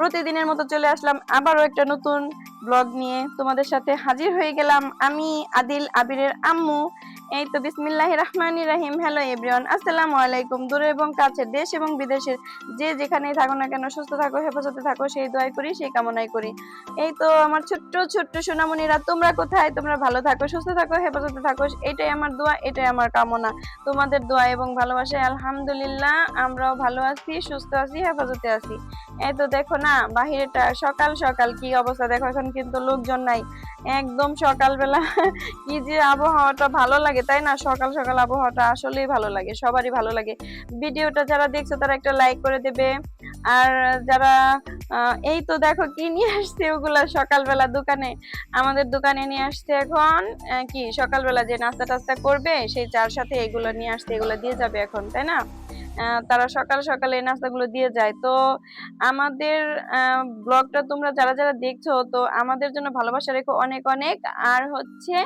প্রতিদিনের মতো চলে আসলাম। আবারও একটা নতুন ব্লগ নিয়ে তোমাদের সাথে হাজির হয়ে গেলাম আমি আদিল আবিরের আম্মু। এই তো বিসমিল্লাহ রহমানি রাহিম। হ্যালো এভরিওয়ান, আসসালামু আলাইকুম। দূরে এবং কাছে, দেশ এবং বিদেশের যে যেখানেই থাকো না কেন, সুস্থ থাকো, হেফাজতে থাকো, সেই দোয়াই করি, সেই কামনাই করি। এই তো আমার ছোট্ট ছোট্ট সোনামণিরা, তোমরা কোথায়? তোমরা ভালো থাকো, সুস্থ থাকো, হেফাজতে থাকো, এটাই আমার দোয়া, এটাই আমার কামনা। তোমাদের দোয়া এবং ভালোবাসায় আলহামদুলিল্লাহ, আমরাও ভালো আছি, সুস্থ আছি, হেফাজতে আছি। এই তো দেখো না, বাহিরেটা সকাল সকাল কি অবস্থা? দেখো, এখন কিন্তু লোকজন নাই। একদম সকালবেলা কি যে আবহাওয়াটা ভালো লাগে, তাই না? সকাল সকাল আবহাওয়াটা আসলেই ভালো লাগে, সবারই ভালো লাগে। ভিডিওটা যারা দেখছ, তারা একটা লাইক করে দেবে। আর যারা এই তো দেখো কি নিয়ে আসছে ওগুলা সকালবেলা দোকানে। আমাদের দোকানে নিয়ে আসছে এখন কি? সকালবেলা যে নাস্তা টাস্তা করবে, সেই চার সাথে এগুলো নিয়ে আসছে, এগুলো দিয়ে যাবে এখন, তাই না? তারা সকাল সকালে এই নাস্তাগুলো দিয়ে যায়। তো আমাদের ব্লগটা তোমরা যারা যারা দেখছ, তো আমাদের জন্য ভালোবাসা রেখো অনেক অনেক। আর হচ্ছে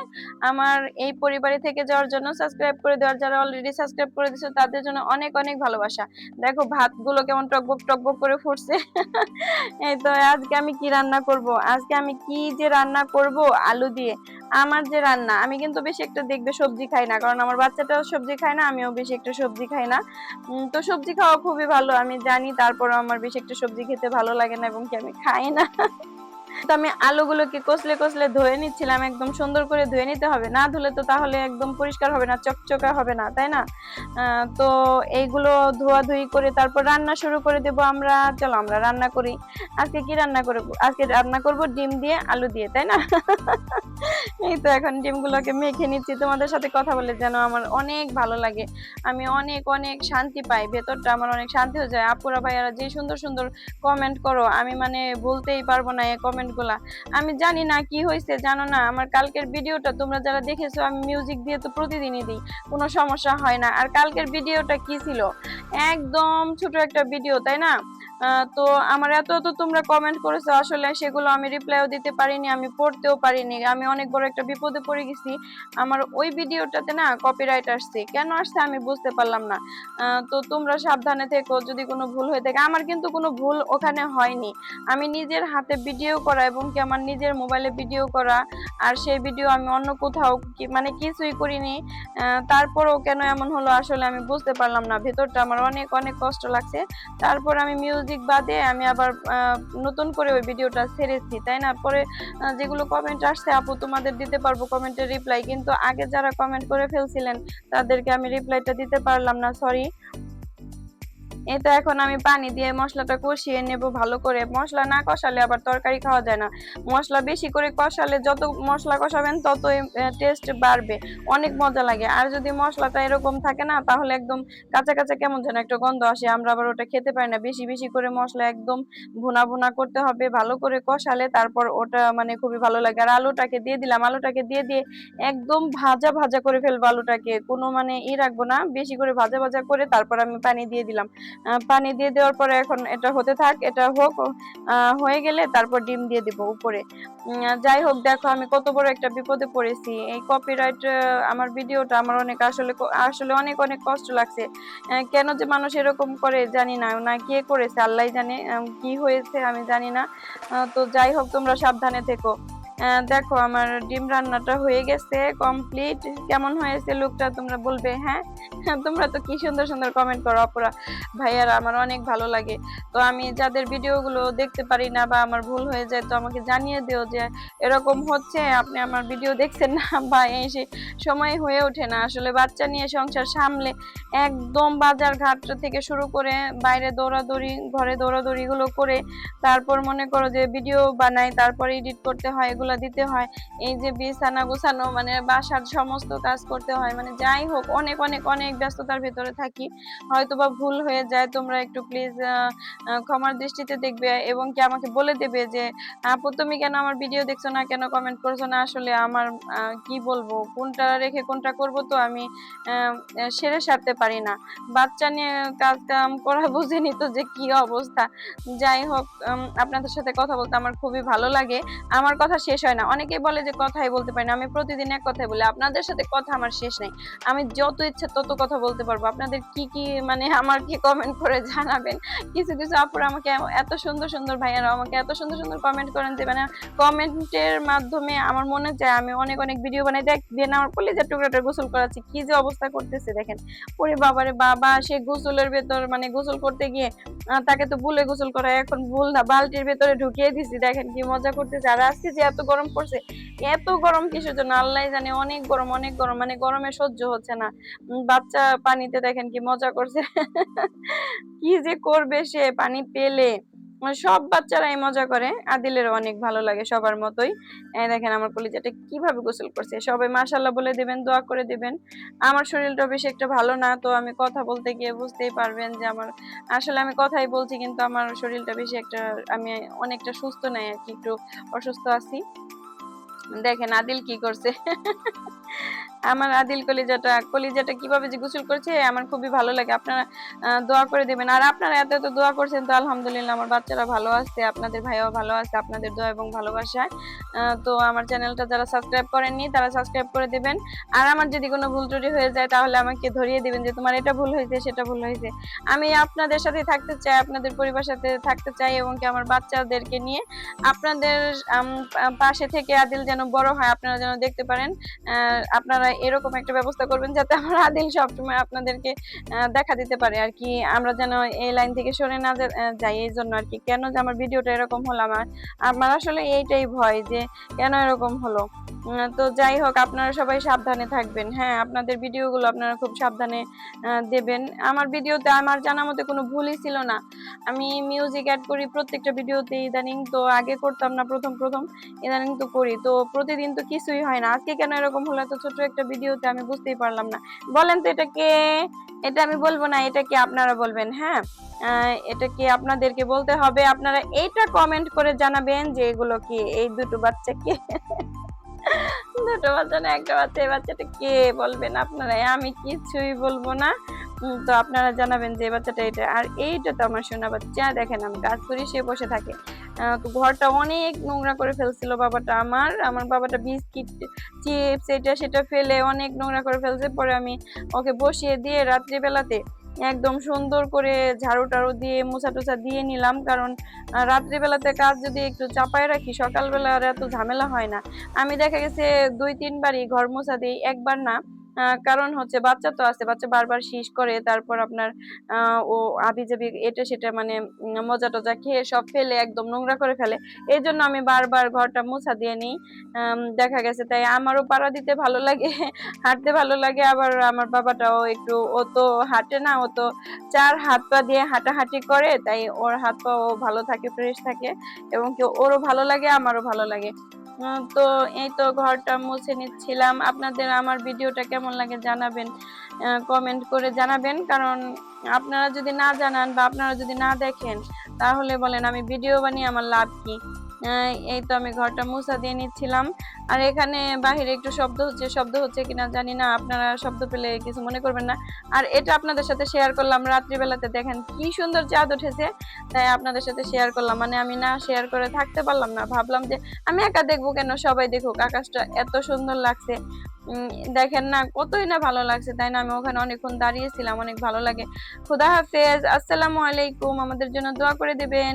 আমার এই পরিবারে থেকে যাওয়ার জন্য সাবস্ক্রাইব করে দেওয়ার, যারা অলরেডি সাবস্ক্রাইব করে দিছো তাদের জন্য অনেক অনেক ভালোবাসা। দেখো ভাতগুলো কেমন টকবক টকবক করে ফুটছে। এই তো আজকে আমি কি রান্না করব? আজকে আমি কি যে রান্না করব? আলু দিয়ে। আমার যে রান্না, আমি কিন্তু বেশি একটা দেখবে সবজি খাই না, কারণ আমার বাচ্চাটাও সবজি খায় না, আমিও বেশি একটা সবজি খাই না। তো সবজি খাওয়া খুবই ভালো, আমি জানি। তারপরও আমার বেশি একটা সবজি খেতে ভালো লাগে না এবং কি আমি খাই না। তো আমি আলুগুলোকে কষলে কষলে ধুয়ে নিচ্ছিলাম, একদম সুন্দর করে ধুয়ে নিতে হবে। না ধুলে তো তাহলে একদম পরিষ্কার হবে না, চকচকা হবে না, তাই না? তো এইগুলো ধোয়াধুয়ি করে তারপর রান্না শুরু করে দেব আমরা। চলো আমরা রান্না করি। আজকে কি রান্না করব? আজকে রান্না করব ডিম দিয়ে আলু দিয়ে, তাই না? এই তো এখন ডিমগুলোকে মেখে নিচ্ছি। তোমাদের সাথে কথা বলে যেন আমার অনেক ভালো লাগে। আমি অনেক অনেক শান্তি পাই। ভেতরটা আমার অনেক শান্তি হয়ে যায়। আপুরা, ভাইয়ারা যে সুন্দর সুন্দর কমেন্ট করো, আমি মানে বলতেই পারব না এই কমেন্টগুলা। আমি জানি না কি হয়েছে জানো না, আমার কালকের ভিডিওটা তোমরা যারা দেখেছ, আমি মিউজিক দিয়ে তো প্রতিদিনই দিই, কোনো সমস্যা হয় না। আর কালকের ভিডিওটা কি ছিল? একদম ছোট একটা ভিডিও, তাই না? তো আমার এত এত তোমরা কমেন্ট করেছ, আসলে সেগুলো আমি রিপ্লাইও দিতে পারিনি, আমি পড়তেও পারিনি। আমি অনেক বড় একটা বিপদে পড়ে গেছি। আমার ওই ভিডিওটাতে না কপিরাইট আসছে। কেন আসছে আমি বুঝতে পারলাম না। তো তোমরা সাবধানে থেকো, যদি কোনো ভুল হয়ে থাকে। আমার কিন্তু কোনো ভুল ওখানে হয়নি। আমি নিজের হাতে ভিডিও করা এবং কি আমার নিজের মোবাইলে ভিডিও করা, আর সেই ভিডিও আমি অন্য কোথাও মানে কিছুই করিনি। তারপরেও কেন এমন হলো আসলে আমি বুঝতে পারলাম না। ভেতরটা আমার অনেক অনেক কষ্ট লাগছে। তারপর আমি মিউজিক বাদে আমি আবার নতুন করে ওই ভিডিওটা ছেড়েছি, তাই না? পরে যেগুলো কমেন্ট আসছে, আপু তোমাদের দিতে পারব কমেন্টের রিপ্লাই কিন্তু আগে যারা কমেন্ট করে ফেলছিলেন, তাদেরকে আমি রিপ্লাইটা দিতে পারলাম না সরি এই তো এখন আমি পানি দিয়ে মশলাটা কষিয়ে নেব ভালো করে। মশলা না কষালে আবার তরকারি খাওয়া যায় না। মশলা বেশি করে কষালে যত মশলা কষাবেন ততই টেস্ট বাড়বে। অনেক মজা লাগে। আর যদি মশলাটা এরকম থাকে না, তাহলে একদম কাঁচা কাঁচা কেমন যেন একটা গন্ধ আসে। আমরা আবার ওটা খেতে পারি না। বেশি বেশি করে মশলা একদম ভুনা ভুনা করতে হবে, ভালো করে কষালে তারপর ওটা মানে খুবই ভালো লাগে। আর আলুটাকে দিয়ে দিলাম। আলুটাকে দিয়ে দিয়ে একদম ভাজা ভাজা করে ফেলব আলুটাকে। কোনো মানে ই রাখব না। বেশি করে ভাজা ভাজা করে তারপর আমি পানি দিয়ে দিলাম। পানি দিয়ে দেওয়ার পরে এখন এটা হতে থাক, এটা হোক হয়ে গেলে তারপর ডিম দিয়ে দিব উপরে। যাই হোক, দেখো আমি কত বড় একটা বিপদে পড়েছি। এই কপিরাইট আমার ভিডিওটা আমার অনেক আসলে আসলে অনেক অনেক কষ্ট লাগছে। কেন যে মানুষ এরকম করে জানি না না কে করেছে আল্লাহ জানে কি হয়েছে আমি জানি না। তো যাই হোক, তোমরা সাবধানে থেকো। দেখো, আমার ডিম রান্নাটা হয়ে গেছে কমপ্লিট কেমন হয়েছে লুকটা তোমরা বলবে হ্যাঁ? তোমরা তো কি সুন্দর সুন্দর কমেন্ট করো, অপরা। ভাইয়ারা, আমার অনেক ভালো লাগে। তো আমি যাদের ভিডিওগুলো দেখতে পারি না বা আমার ভুল হয়ে যায়, তো আমাকে জানিয়ে দিও যে এরকম হচ্ছে, আপনি আমার ভিডিও দেখছেন না বা এই সময় হয়ে ওঠে না। আসলে বাচ্চা নিয়ে সংসার সামলে একদম বাজার ঘাট থেকে শুরু করে বাইরে দৌড়াদৌড়ি, ঘরে দৌড়াদৌড়ি গুলো করে, তারপর মনে করো যে ভিডিও বানাই, তারপর এডিট করতে হয়, এগুলা দিতে হয়। এই যে বিছানা গোছানো মানে বাসার সমস্ত কাজ করতে হয়। মানে যাই হোক, অনেক অনেক অনেক ব্যস্ততার ভিতরে থাকি। হয়তো বা ভুল হয়ে যায়, তোমরা একটু প্লিজ ক্ষমার দৃষ্টিতে দেখবে এবং কি আমাকে বলে দেবে যে, আপু, তুমি কেন আমার ভিডিও দেখছ না? কেন কমেন্ট করছ না? আসলে আমার কি বলব? কোনটা রেখে কোনটা করব তো আমি সেরে সারতে পারি না। বাচ্চা নিয়ে কাজ কাম করা বুঝেনি তো যে কি অবস্থা। যাই হোক আপনাদের সাথে কথা বলতে আমার খুবই ভালো লাগে। আমার কথা শেষ শেষ হয় না। অনেকেই বলে যে কথাই বলতে পারি না। আমি প্রতিদিন এক কথাই বলি, আপনাদের সাথে কথা আমার শেষ নেই। আমি যত ইচ্ছে তত কথা বলতে পারব। আপনাদের কি কি মানে আমাকে কমেন্ট করে জানাবেন? কিছু কিছু আপুরা আমাকে এত সুন্দর সুন্দর ভাইয়ারা আমাকে এত সুন্দর সুন্দর কমেন্ট করেন যে মানে কমেন্টের মাধ্যমে আমার মনে চায় আমি অনেক অনেক ভিডিও বানাই। দেখ দিয়ে আমার কলিজার টুকরাটা গোসল করাচ্ছি। কি যে অবস্থা করতেছে, দেখেন। ওরে বাবারে, বাবা, সে গোসলের ভেতর মানে গোসল করতে গিয়ে তাকে তো ভুলে গোসল করা এখন ভুল না। বালতির ভেতরে ঢুকিয়ে দিছি, দেখেন কি মজা করতেছে। আর আজকে যে এত গরম পড়ছে, এত গরম কিসের জন্য? আল্লাহ জানে, অনেক গরম অনেক গরম মানে গরমে সহ্য হচ্ছে না। বাচ্চা পানিতে দেখেন কি মজা করছে। কি যে করবে সে, পানি পেলে। মানে সব বাচ্চারাই মজা করে। আদিলের অনেক ভালো লাগে সবার মতোই। দেখেন আমার কলিজাটা কীভাবে গোসল করছে। সবাই মাশাল্লাহ বলে দিবেন, দোয়া করে দিবেন। আমার শরীরটা বেশি একটা ভালো না, তো আমি কথা বলতে গিয়ে বুঝতেই পারবেন যে আমার, আসলে আমি কথাই বলছি কিন্তু আমার শরীরটা বেশি একটা, আমি অনেকটা সুস্থ নাই আর কি, একটু অসুস্থ আছি। দেখেন আদিল কি করছে। আমার আদিল কলিজাটা কলিজাটা কীভাবে যে গোসল করছে, আমার খুবই ভালো লাগে। আপনারা দোয়া করে দিবেন। আর আপনারা এত এত দোয়া করছেন তো আলহামদুলিল্লাহ আমার বাচ্চারা ভালো আছে, আপনাদের ভাইও ভালো আছে, আপনাদের দোয়া এবং ভালোবাসায়। তো আমার চ্যানেলটা যারা সাবস্ক্রাইব করেননি, তারা সাবস্ক্রাইব করে দিবেন। আর আমার যদি কোনো ভুল ত্রুটি হয়ে যায়, তাহলে আমাকে ধরিয়ে দিবেন যে তোমার এটা ভুল হয়েছে, সেটা ভুল হয়েছে। আমি আপনাদের সাথে থাকতে চাই, আপনাদের পরিবারের সাথে থাকতে চাই এবং কি আমার বাচ্চাদেরকে নিয়ে। আপনাদের পাশে থেকে আদিল যেন বড় হয়, আপনারা যেন দেখতে পারেন। আপনারা এরকম একটা ব্যবস্থা করবেন যাতে আমার আদিল সবসময় আপনাদেরকে দেখা দিতে পারে আর কি। আমরা যেন এই লাইন থেকে সরে না যাই, এই জন্য আর কি। কেন যে আমার ভিডিওটা এরকম হলো আমার? আমার আসলে এইটাই ভয় যে কেন এরকম হলো? তো যাই হোক, আপনারা সবাই সাবধানে থাকবেন। হ্যাঁ আপনাদের ভিডিওগুলো আপনারা খুব সাবধানে দেবেন। আমার ভিডিওতে আমার জানা মতে কোনো ভুলই ছিল না। আমি মিউজিক অ্যাড করি প্রত্যেকটা ভিডিওতে, ইদানিং তো আগে করতাম না, প্রথম প্রথম ইদানিং তো করি। তো প্রতিদিন তো কিছুই হয় না। আজকে কেন এরকম হলো? এত ছোট একটা ভিডিওতে আমি বুঝতেই পারলাম না। বলেন তো এটা কে? এটা আমি বলব না, এটা কি আপনারা বলবেন হ্যাঁ? এটা কি আপনাদেরকে বলতে হবে, আপনারা এইটা কমেন্ট করে জানাবেন যে এগুলো কি, এই দুটো বাচ্চা কে? দুটো বাচ্চা না, একটা বাচ্চা, এই বাচ্চাটা কে বলবেন আপনারা? আমি কিছুই বলব না। তো আপনারা জানাবেন যে বাচ্চাটা এটা। আর এইটা তো আমার সোনা বাচ্চা, দেখেন আমি কাজ করি, সে বসে থাকে। ঘরটা অনেক নোংরা করে ফেলছিল বাবাটা আমার। আমার বাবাটা বিস্কিট, চিপস, এটা সেটা ফেলে অনেক নোংরা করে ফেলছে। পরে আমি ওকে বসিয়ে দিয়ে রাত্রিবেলাতে একদম সুন্দর করে ঝাড়ু টাড়ু দিয়ে মোছা টোছা দিয়ে নিলাম। কারণ রাত্রিবেলাতে কাজ যদি একটু চাপায় রাখি, সকালবেলা আর এত ঝামেলা হয় না। আমি দেখা গেছে দুই তিনবারই ঘর মোছা দিই, একবার না। কারণ হচ্ছে বাচ্চা তো আছে, বাচ্চা বারবার শীষ করে, তারপর আপনার ও আবি জাবি এটা সেটা মানে মজা টজা খেয়ে সব ফেলে, একদম নোংরা করে ফেলে। এই জন্য আমি বারবার ঘরটা মোছা দিয়ে নিই। দেখা গেছে তাই আমারও পাড়া দিতে ভালো লাগে, হাঁটতে ভালো লাগে, আবার আমার বাবাটাও একটু, ও তো হাঁটে না, ও তো চার হাত পা দিয়ে হাঁটাহাঁটি করে, তাই ওর হাত পা ও ভালো থাকে, ফ্রেশ থাকে, এবং কি ওরও ভালো লাগে, আমারও ভালো লাগে। তো এই তো ঘরটা মুছে নিচ্ছিলাম। আপনাদের আমার ভিডিওটা কেমন লাগে জানাবেন কমেন্ট করে জানাবেন। কারণ আপনারা যদি না জানান বা আপনারা যদি না দেখেন, তাহলে বলেন আমি ভিডিও বানিয়ে আমার লাভ কি? এই তো আমি ঘরটা মুছা দিয়ে নিচ্ছিলাম। আর এখানে বাহিরে একটু শব্দ হচ্ছে শব্দ হচ্ছে কিনা জানি না, আপনারা শব্দ পেলে কিছু মনে করবেন না। আর এটা আপনাদের সাথে শেয়ার করলাম রাত্রিবেলাতে, দেখেন কি সুন্দর চাঁদ উঠেছে, তাই আপনাদের সাথে শেয়ার করলাম। মানে আমি না শেয়ার করে থাকতে পারলাম না, ভাবলাম যে আমি একা দেখব কেন, সবাই দেখুক, আকাশটা এত সুন্দর লাগছে। দেখেন না, কতই না ভালো লাগছে, তাই না আমি ওখানে অনেকক্ষণ দাঁড়িয়েছিলাম, অনেক ভালো লাগে। খুদা হাফেজ, আসসালামু আলাইকুম, আমাদের জন্য দোয়া করে দিবেন।